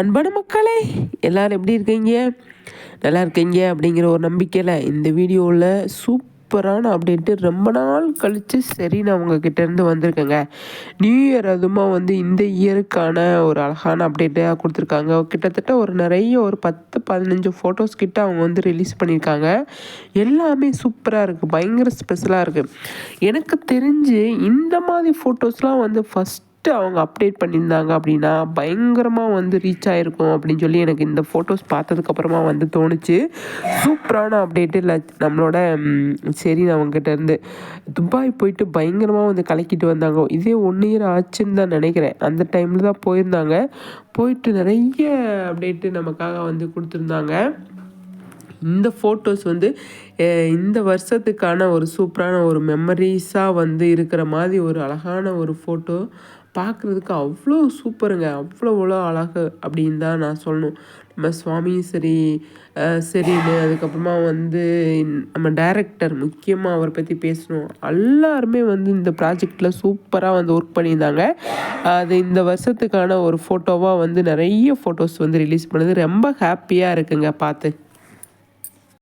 அன்பான மக்களே எல்லோரும் எப்படி இருக்கீங்க? நல்லா இருக்கீங்க அப்படிங்கிற ஒரு நம்பிக்கையில் இந்த வீடியோவில் சூப்பரான அப்டேட்டு ரொம்ப நாள் கழித்து சரி நான் உங்ககிட்டேருந்து வந்திருக்கேங்க. நியூ இயர் அதுமா வந்து இந்த இயருக்கான ஒரு அழகான அப்டேட்டாக கொடுத்துருக்காங்க. கிட்டத்தட்ட ஒரு நிறைய ஒரு பத்து பதினஞ்சு ஃபோட்டோஸ் கிட்ட அவங்க வந்து ரிலீஸ் பண்ணியிருக்காங்க. எல்லாமே சூப்பராக இருக்குது பயங்கர ஸ்பெஷலாக இருக்குது எனக்கு தெரிஞ்சு இந்த மாதிரி ஃபோட்டோஸ்லாம் வந்து ஃபஸ்ட் ஃபஸ்ட்டு அவங்க அப்டேட் பண்ணியிருந்தாங்க அப்படின்னா பயங்கரமாக வந்து ரீச் ஆகிருக்கும் அப்படின்னு சொல்லி எனக்கு இந்த ஃபோட்டோஸ் பார்த்ததுக்கப்புறமா வந்து தோணுச்சு. சூப்பரான அப்டேட்டு இல்லை நம்மளோட சரி அவங்ககிட்ட இருந்து. துபாய் போயிட்டு பயங்கரமாக வந்து கலக்கிட்டு வந்தாங்க. இதே ஒன் இயர் ஆச்சுன்னு தான் நினைக்கிறேன். அந்த டைமில் தான் போயிருந்தாங்க. போயிட்டு நிறைய அப்டேட்டு நமக்காக வந்து கொடுத்துருந்தாங்க. இந்த ஃபோட்டோஸ் வந்து இந்த வருஷத்துக்கான ஒரு சூப்பரான ஒரு மெமரிஸாக வந்து இருக்கிற மாதிரி ஒரு அழகான ஒரு ஃபோட்டோ பார்க்குறதுக்கு அவ்வளோ சூப்பருங்க. அவ்வளோ அவ்வளோ அழகு அப்படின்னு தான் நான் சொல்லணும். நம்ம சுவாமியும் சரி சரின்னு அதுக்கப்புறமா வந்து நம்ம டைரக்டர் முக்கியமாக அவரை பற்றி பேசணும். எல்லாருமே வந்து இந்த ப்ராஜெக்டில் சூப்பராக வந்து ஒர்க் பண்ணியிருந்தாங்க. அது இந்த வருஷத்துக்கான ஒரு ஃபோட்டோவாக வந்து நிறைய ஃபோட்டோஸ் வந்து ரிலீஸ் பண்ணுது. ரொம்ப ஹாப்பியாக இருக்குங்க பார்த்து.